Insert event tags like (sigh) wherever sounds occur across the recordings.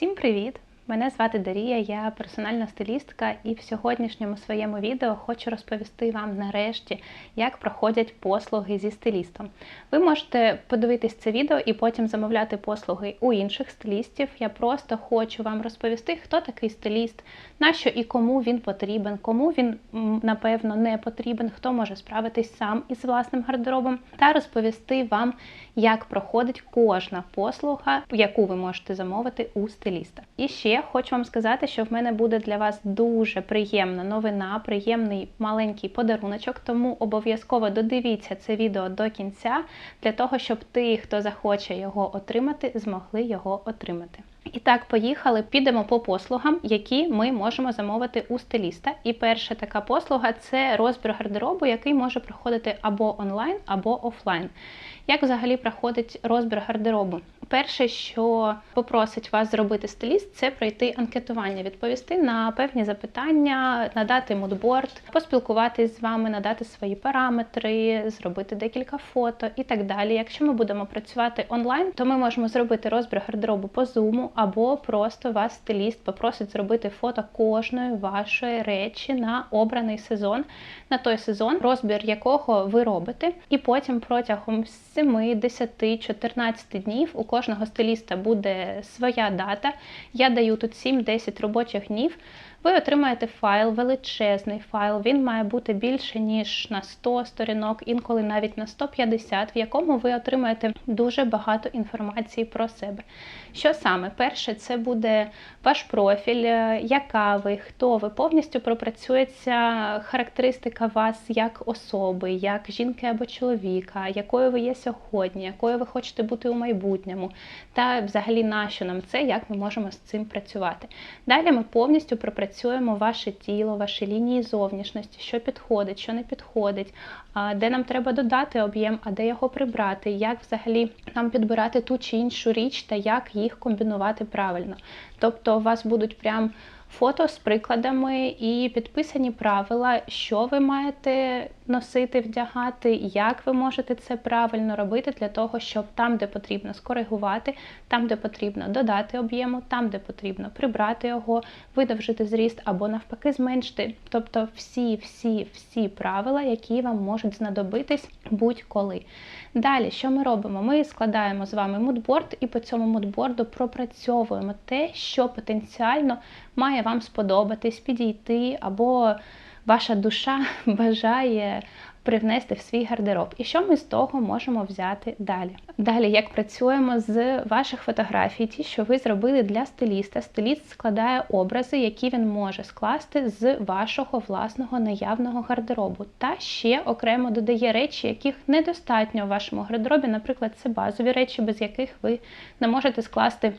Всім привіт! Мене звати Дарія, я персональна стилістка, і в сьогоднішньому своєму відео хочу розповісти вам нарешті, як проходять послуги зі стилістом. Ви можете подивитись це відео і потім замовляти послуги у інших стилістів. Я просто хочу вам розповісти, хто такий стиліст, на що і кому він потрібен, кому він напевно не потрібен, хто може справитись сам із власним гардеробом, та розповісти вам, як проходить кожна послуга, яку ви можете замовити у стиліста. І ще хочу вам сказати, що в мене буде для вас дуже приємна новина, приємний маленький подаруночок, тому обов'язково додивіться це відео до кінця, для того, щоб ті, хто захоче його отримати, змогли його отримати. І так, поїхали, підемо по послугам, які ми можемо замовити у стиліста. І перша така послуга це розбір гардеробу, який може проходити або онлайн, або офлайн. Як взагалі проходить розбір гардеробу? Перше, що попросить вас зробити стиліст, це пройти анкетування, відповісти на певні запитання, надати мудборд, поспілкуватись з вами, надати свої параметри, зробити декілька фото і так далі. Якщо ми будемо працювати онлайн, то ми можемо зробити розбір гардеробу по зуму, або просто вас стиліст попросить зробити фото кожної вашої речі на обраний сезон, на той сезон, розбір якого ви робите, і потім протягом 7, 10, 14 днів у кожного стиліста буде своя дата. Я даю тут 7-10 робочих днів. Ви отримаєте файл, величезний файл. Він має бути більше, ніж на 100 сторінок, інколи навіть на 150, в якому ви отримаєте дуже багато інформації про себе. Що саме? Перше, це буде ваш профіль, е, яка ви, хто ви, повністю пропрацюється характеристика вас як особи, як жінки або чоловіка, якою ви є сьогодні, якою ви хочете бути у майбутньому, та взагалі на що нам це, як ми можемо з цим працювати. Далі ми повністю пропрацюємо ваше тіло, ваші лінії зовнішності, що підходить, що не підходить, де нам треба додати об'єм, а де його прибрати, як взагалі нам підбирати ту чи іншу річ та як їх комбінувати правильно. Тобто у вас будуть прям фото з прикладами і підписані правила, що ви маєте носити, вдягати, як ви можете це правильно робити для того, щоб там, де потрібно скоригувати, там, де потрібно додати об'єму, там, де потрібно прибрати його, видовжити зріст або навпаки зменшити. Тобто всі-всі всі правила, які вам можуть знадобитись будь-коли. Далі, що ми робимо? Ми складаємо з вами мудборд і по цьому мудборду пропрацьовуємо те, що потенціально має вам сподобатись, підійти, або ваша душа (laughs) бажає привнести в свій гардероб. І що ми з того можемо взяти далі? Далі, як працюємо з ваших фотографій, ті, що ви зробили для стиліста. Стиліст складає образи, які він може скласти з вашого власного наявного гардеробу. Та ще окремо додає речі, яких недостатньо в вашому гардеробі. Наприклад, це базові речі, без яких ви не можете скласти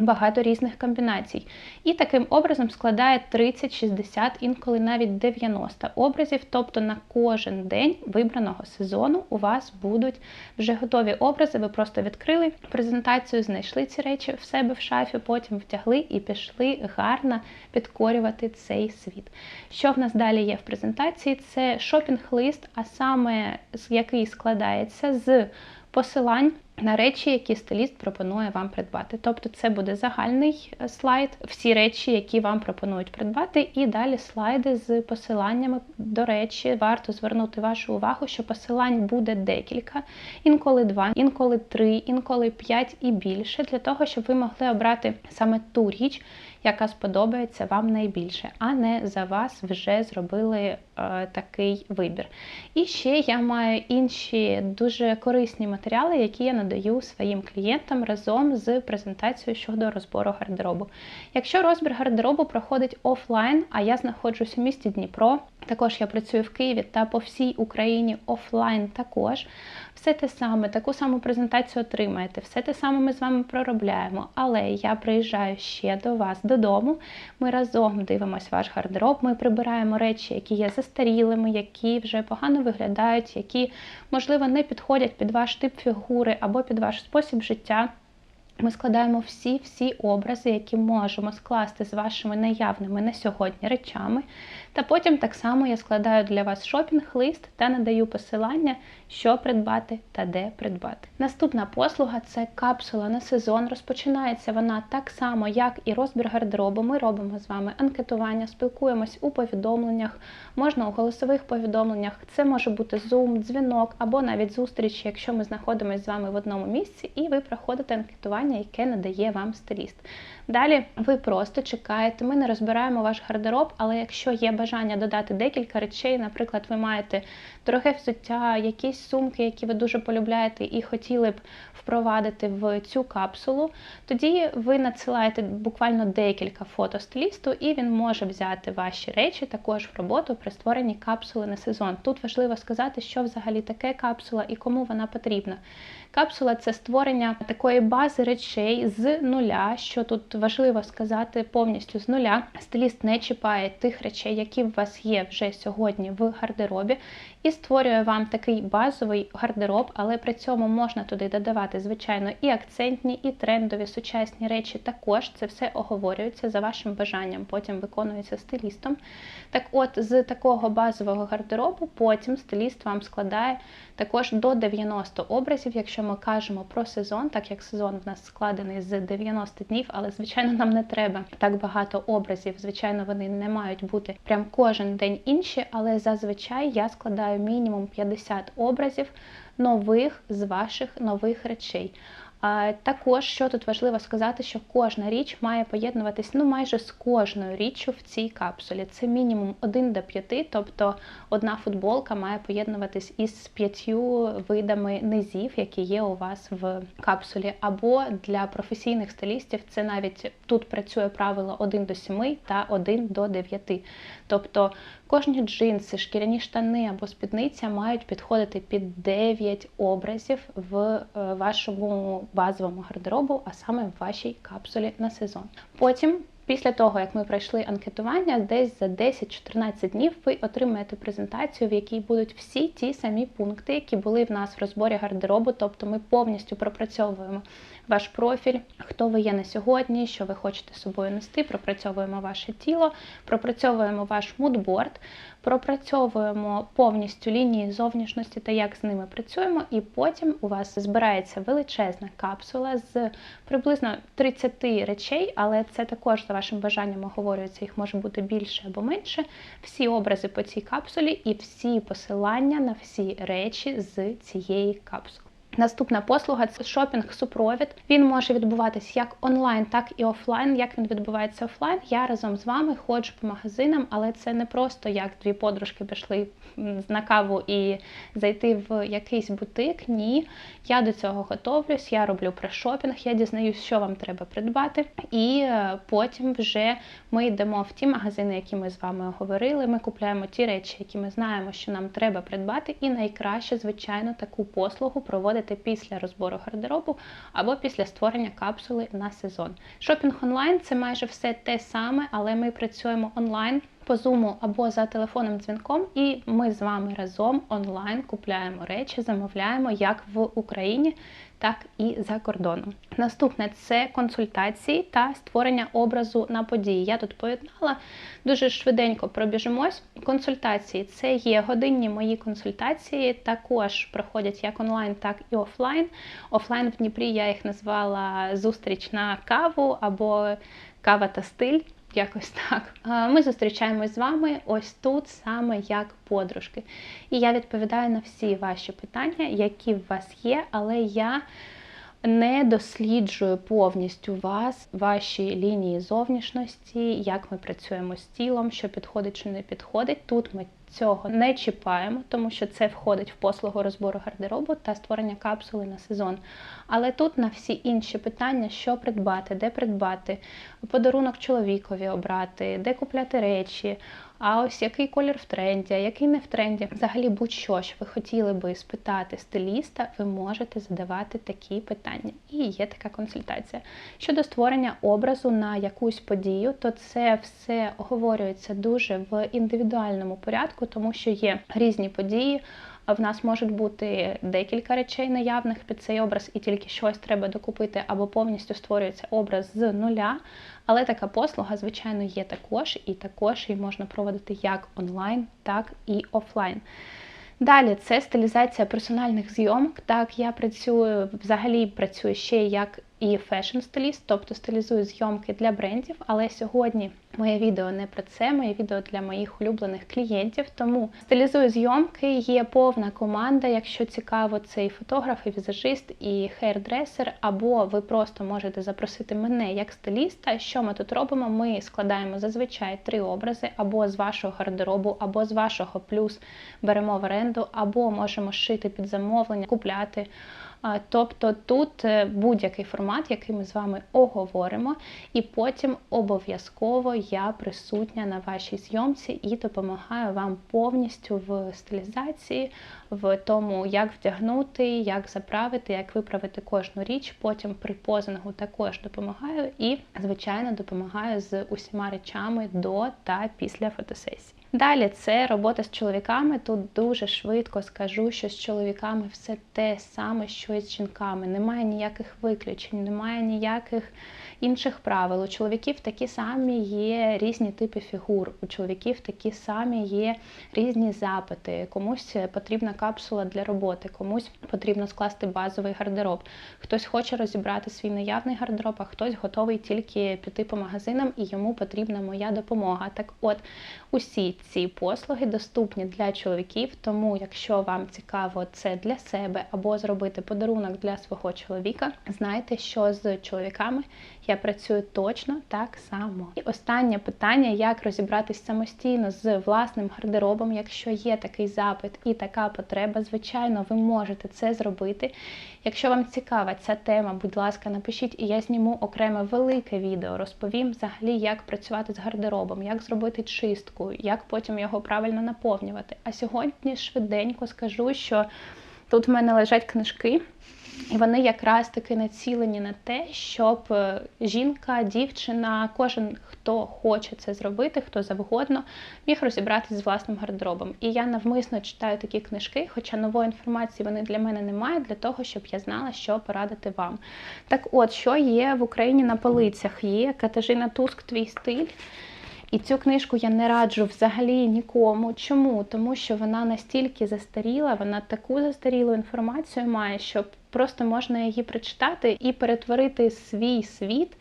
багато різних комбінацій. І таким образом складає 30, 60, інколи навіть 90 образів. Тобто на кожен день вибраного сезону у вас будуть вже готові образи. Ви просто відкрили презентацію, знайшли ці речі в себе в шафі, потім втягли і пішли гарно підкорювати цей світ. Що в нас далі є в презентації? Це шопінг-лист, а саме який складається з посилань на речі, які стиліст пропонує вам придбати. Тобто це буде загальний е, слайд, всі речі, які вам пропонують придбати, і далі слайди з посиланнями. До речі, варто звернути вашу увагу, що посилань буде декілька, інколи два, інколи три, інколи п'ять і більше, для того, щоб ви могли обрати саме ту річ, яка сподобається вам найбільше, а не за вас вже зробили е, такий вибір. І ще я маю інші дуже корисні матеріали, які я надаю своїм клієнтам разом з презентацією щодо розбору гардеробу. Якщо розбір гардеробу проходить офлайн, а я знаходжусь у місті Дніпро, також я працюю в Києві та по всій Україні офлайн також. Все те саме, таку саму презентацію отримаєте, все те саме ми з вами проробляємо. Але я приїжджаю ще до вас додому. Ми разом дивимося ваш гардероб, ми прибираємо речі, які є застарілими, які вже погано виглядають, які, можливо, не підходять під ваш тип фігури або під ваш спосіб життя. Ми складаємо всі-всі образи, які можемо скласти з вашими наявними на сьогодні речами. Та потім так само я складаю для вас шопінг-лист та надаю посилання, що придбати та де придбати. Наступна послуга це капсула на сезон. Розпочинається вона так само, як і розбір гардеробу. Ми робимо з вами анкетування, спілкуємось у повідомленнях, можна у голосових повідомленнях. Це може бути Zoom, дзвінок або навіть зустріч, якщо ми знаходимося з вами в одному місці, і ви проходите анкетування, яке надає вам стиліст. Далі ви просто чекаєте, ми не розбираємо ваш гардероб, але якщо є бажання додати декілька речей, наприклад, ви маєте дороге взуття, якісь сумки, які ви дуже полюбляєте і хотіли б впровадити в цю капсулу, тоді ви надсилаєте буквально декілька фото стилісту, і він може взяти ваші речі також в роботу при створенні капсули на сезон. Тут важливо сказати, що взагалі таке капсула і кому вона потрібна. Капсула це створення такої бази речей з нуля, що тут важливо сказати повністю з нуля. Стиліст не чіпає тих речей, які у вас є вже сьогодні в гардеробі, і створює вам такий базовий гардероб, але при цьому можна туди додавати, звичайно, і акцентні, і трендові сучасні речі. Також це все оговорюється за вашим бажанням, потім виконується стилістом. Так от, з такого базового гардеробу потім стиліст вам складає також до 90 образів, якщо ми кажемо про сезон, так як сезон в нас складений з 90 днів, але, звичайно, нам не треба так багато образів. Звичайно, вони не мають бути прям кожен день інші, але зазвичай я складаю мінімум 50 образів нових з ваших нових речей. Також, що тут важливо сказати, що кожна річ має поєднуватись ну майже з кожною річчю в цій капсулі. Це мінімум 1 до 5, тобто одна футболка має поєднуватись із п'ятью видами низів, які є у вас в капсулі. Або для професійних стилістів це навіть тут працює правило 1 до 7 та 1 до 9. Тобто кожні джинси, шкіряні штани або спідниця мають підходити під 9 образів в е, вашому базовому гардеробу, а саме в вашій капсулі на сезон. Потім. Після того, як ми пройшли анкетування, десь за 10-14 днів ви отримаєте презентацію, в якій будуть всі ті самі пункти, які були в нас в розборі гардеробу. Тобто ми повністю пропрацьовуємо ваш профіль, хто ви є на сьогодні, що ви хочете з собою нести, пропрацьовуємо ваше тіло, пропрацьовуємо ваш мудборд, пропрацьовуємо повністю лінії зовнішності та як з ними працюємо, і потім у вас збирається величезна капсула з приблизно 30 речей, але це також за вашим бажанням оговорюється, їх може бути більше або менше. Всі образи по цій капсулі і всі посилання на всі речі з цієї капсули. Наступна послуга це шопінг-супровід. Він може відбуватись як онлайн, так і офлайн. Як він відбувається офлайн, я разом з вами ходжу по магазинам, але це не просто як дві подружки пішли на каву і зайти в якийсь бутик. Ні, я до цього готовлюсь, я роблю прешопінг, я дізнаюсь, що вам треба придбати, і е, потім вже ми йдемо в ті магазини, які ми з вами говорили. Ми купляємо ті речі, які ми знаємо, що нам треба придбати, і найкраще, звичайно, таку послугу проводити проводити після розбору гардеробу або після створення капсули на сезон. Шопінг онлайн це майже все те саме, але ми працюємо онлайн по зуму або за телефонним дзвінком, і ми з вами разом онлайн купляємо речі, замовляємо як в Україні, так і за кордоном. Наступне це консультації та створення образу на події. Я тут поєднала дуже швиденько пробіжимось. Консультації це є годинні мої консультації, також проходять як онлайн, так і офлайн. Офлайн в Дніпрі я їх назвала зустріч на каву або кава та стиль. Якось так. Ми зустрічаємось з вами ось тут, саме як подружки. І я відповідаю на всі ваші питання, які в вас є, але я не досліджую повністю вас, ваші лінії зовнішності, як ми працюємо з тілом, що підходить що не підходить. Тут ми цього не чіпаємо, тому що це входить в послугу розбору гардеробу та створення капсули на сезон. Але тут на всі інші питання, що придбати, де придбати, подарунок чоловікові обрати, де купляти речі. А ось який колір в тренді, а який не в тренді. Взагалі, будь-що, що ви хотіли би спитати стиліста, ви можете задавати такі питання. І є така консультація. Щодо створення образу на якусь подію, то це все оговорюється дуже в індивідуальному порядку, тому що є різні події. В нас можуть бути декілька речей наявних під цей образ, і тільки щось треба докупити, або повністю створюється образ з нуля. Але така послуга, звичайно, є також, і також її можна проводити як онлайн, так і офлайн. Далі це стилізація персональних зйомок. Так, я працюю взагалі працюю ще як і фешн-стиліст, тобто стилізую зйомки для брендів. Але сьогодні моє відео не про це, моє відео для моїх улюблених клієнтів. Тому стилізую зйомки, є повна команда. Якщо цікаво, це і фотограф, і візажист, і хейрдресер, або ви просто можете запросити мене як стиліста. Що ми тут робимо? Ми складаємо зазвичай три образи, або з вашого гардеробу, або з вашого плюс беремо в оренду, або можемо шити під замовлення, купляти. Тобто тут е, будь-який формат, який ми з вами оговоримо, і потім обов'язково я присутня на вашій зйомці і допомагаю вам повністю в стилізації, в тому, як вдягнути, як заправити, як виправити кожну річ. Потім при позингу також допомагаю і, звичайно, допомагаю з усіма речами до та після фотосесії. Далі це робота з чоловіками. Тут дуже швидко скажу, що з чоловіками все те саме, що і з жінками. Немає ніяких виключень, немає ніяких інших правил. У чоловіків такі самі є різні типи фігур, у чоловіків такі самі є різні запити. Комусь потрібна капсула для роботи, комусь потрібно скласти базовий гардероб. Хтось хоче розібрати свій наявний гардероб, а хтось готовий тільки піти по магазинам і йому потрібна моя допомога. Так от усі ці послуги доступні для чоловіків, тому якщо вам цікаво це для себе або зробити подарунок для свого чоловіка, знайте, що з чоловіками я працюю точно так само. І останнє питання: як розібратись самостійно з власним гардеробом, якщо є такий запит і така потреба, звичайно, ви можете це зробити. Якщо вам цікава ця тема, будь ласка, напишіть, і я зніму окреме велике відео, розповім взагалі, як працювати з гардеробом, як зробити чистку, як потім його правильно наповнювати. А сьогодні швиденько скажу, що тут в мене лежать книжки. І вони якраз таки націлені на те, щоб е, жінка, дівчина, кожен, хто хоче це зробити, хто завгодно, міг розібратися з власним гардеробом. І я навмисно читаю такі книжки, хоча нової інформації вони для мене немає, для того, щоб я знала, що порадити вам. Так от, що є в Україні на полицях? Є Катажина Туск, твій стиль. І цю книжку я не раджу взагалі нікому. Чому? Тому що вона настільки застаріла, вона таку застарілу інформацію має, що просто можна її прочитати і перетворити свій світ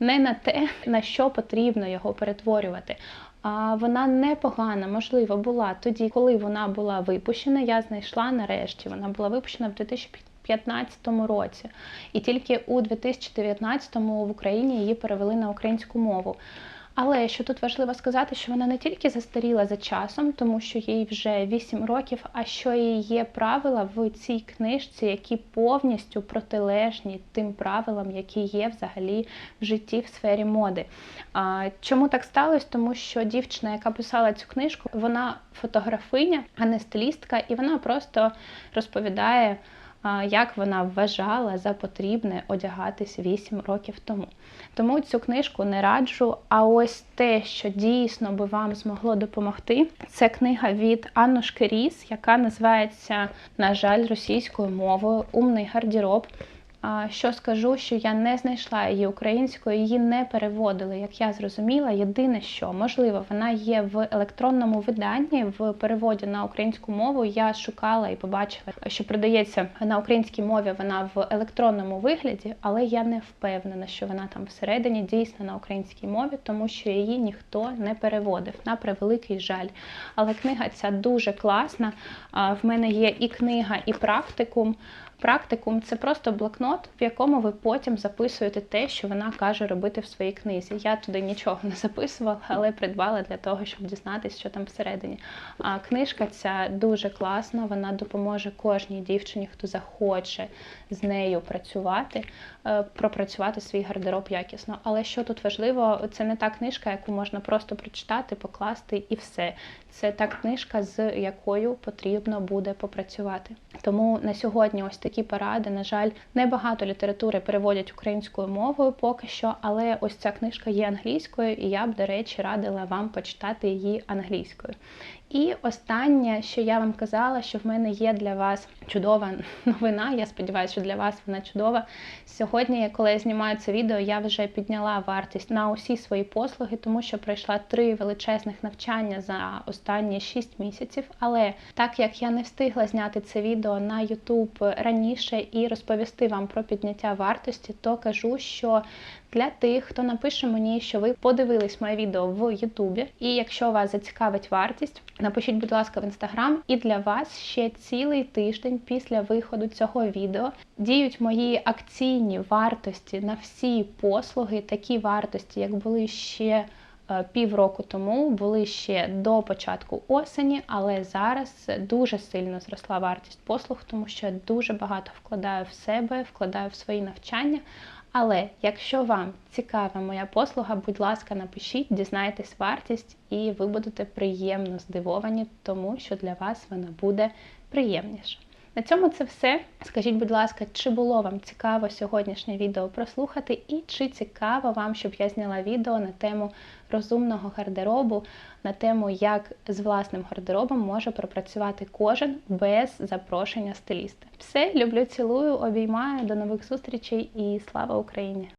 не на те, на що потрібно його перетворювати. А вона непогана, можливо, була тоді, коли вона була випущена. Я знайшла нарешті. Вона була випущена в 2015 році, і тільки у 2019 в Україні її перевели на українську мову. Але що тут важливо сказати, що вона не тільки застаріла за часом, тому що їй вже 8 років, а що і є правила в цій книжці, які повністю протилежні тим правилам, які є взагалі в житті в сфері моди. А, Чому так сталося? Тому що дівчина, яка писала цю книжку, вона фотографиня, а не стилістка, і вона просто розповідає як вона вважала за потрібне одягатись 8 років тому. Тому цю книжку не раджу. А ось те, що дійсно би вам змогло допомогти, це книга від Аннушки Ріс, яка називається, на жаль, російською мовою Умний гардероб. Що скажу, що я не знайшла її українською, її не переводили, як я зрозуміла. Єдине, що можливо, вона є в електронному виданні в переводі на українську мову. Я шукала і побачила, що продається на українській мові вона в електронному вигляді, але я не впевнена, що вона там всередині дійсно на українській мові, тому що її ніхто не переводив на превеликий жаль. Але книга ця дуже класна. В мене є і книга, і практикум. Практикум це просто блокнот, в якому ви потім записуєте те, що вона каже робити в своїй книзі. Я туди нічого не записувала, але придбала для того, щоб дізнатися, що там всередині. А книжка ця дуже класна, вона допоможе кожній дівчині, хто захоче з нею працювати, е, пропрацювати свій гардероб якісно. Але що тут важливо, це не та книжка, яку можна просто прочитати, покласти і все. Це та книжка, з якою потрібно буде попрацювати. Тому на сьогодні ось такі поради. На жаль, небагато літератури переводять українською мовою поки що, але ось ця книжка є англійською, і я б, до речі, радила вам почитати її англійською. І останнє, що я вам казала, що в мене є для вас чудова (laughs) новина. Я сподіваюся, що для вас вона чудова. Сьогодні, коли я знімаю це відео, я вже підняла вартість на усі свої послуги, тому що пройшла три величезних навчання за останні 6 місяців. Але так як я не встигла зняти це відео на YouTube раніше і розповісти вам про підняття вартості, то кажу, що для тих, хто напише мені, що ви подивились моє відео в Ютубі, і якщо вас зацікавить вартість, напишіть, будь ласка, в інстаграм. І для вас ще цілий тиждень після виходу цього відео діють мої акційні вартості на всі послуги, такі вартості, як були ще. е, Півроку тому були ще до початку осені, але зараз дуже сильно зросла вартість послуг, тому що я дуже багато вкладаю в себе, вкладаю в свої навчання. Але якщо вам цікава моя послуга, будь ласка, напишіть, дізнайтесь вартість, і ви будете приємно здивовані, тому що для вас вона буде приємніша. На цьому це все. Скажіть, будь ласка, чи було вам цікаво сьогоднішнє відео прослухати, і чи цікаво вам, щоб я зняла відео на тему розумного гардеробу, на тему, як з власним гардеробом може пропрацювати кожен без запрошення стиліста. Все, люблю, цілую, обіймаю. До нових зустрічей і слава Україні!